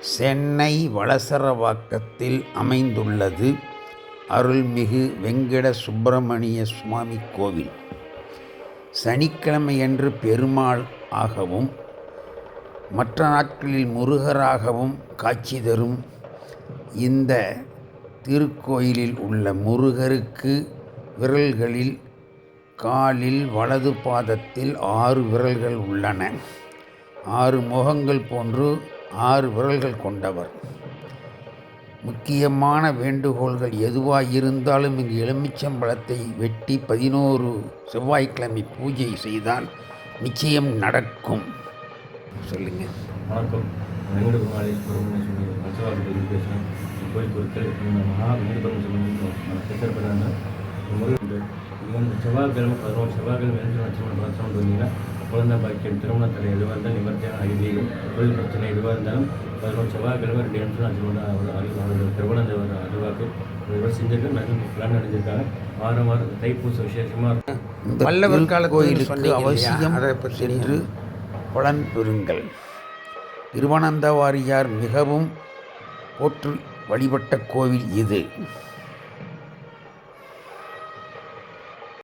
சென்னை வளசரவாக்கத்தில் அமைந்துள்ளது அருள்மிகு வெங்கட சுப்பிரமணிய சுவாமி கோவில். சனிக்கிழமையன்று பெருமாள் ஆகவும் மற்ற நாட்களில் முருகராகவும் காட்சி தரும் இந்த திருக்கோயிலில் உள்ள முருகருக்கு விரல்களில் காலில் வலது பாதத்தில் ஆறு விரல்கள் உள்ளன. ஆறு முகங்கள் போன்று ஆறு விரல்கள் கொண்டவர். முக்கியமான வேண்டுகோள்கள் எதுவாக இருந்தாலும் இங்கு எலுமிச்சம்பழத்தை வெட்டி பதினோரு செவ்வாய்க்கிழமை பூஜை செய்தால் நிச்சயம் நடக்கும். சொல்லுங்கள். வணக்கம் வெங்கட கோயில் பொருட்கள் மகா பேசப்படுறாங்க செவ்வாய்க்கிழமை பதினோரு செவ்வாய்க்கிழமை நட்சத்திரம் வந்தீங்கன்னா குழந்தை பாக்கியம் திருமணத்தில் எதுவாக இருந்தாலும் நிவர்த்தியான ஐதீகம் தொழில் பிரச்சனை எதுவாக இருந்தாலும் பதினோரு செவ்வாய்க்கிழமை ரெண்டு இடத்துல நட்சத்திரம் அவரோட பிரபலந்த அறிவாக்கு இவர் செஞ்சுட்டு நல்ல பலன் அடைஞ்சிருக்காங்க வாரம் வாரம் தைப்பூச விசேஷமாக இருக்கும். பல்லவர் கால கோயிலுக்கு அவசியம் சென்று பலன் பெறுங்கள். திருவனந்தவாரியார் மிகவும் போற்று வழிபட்ட கோவில் இது.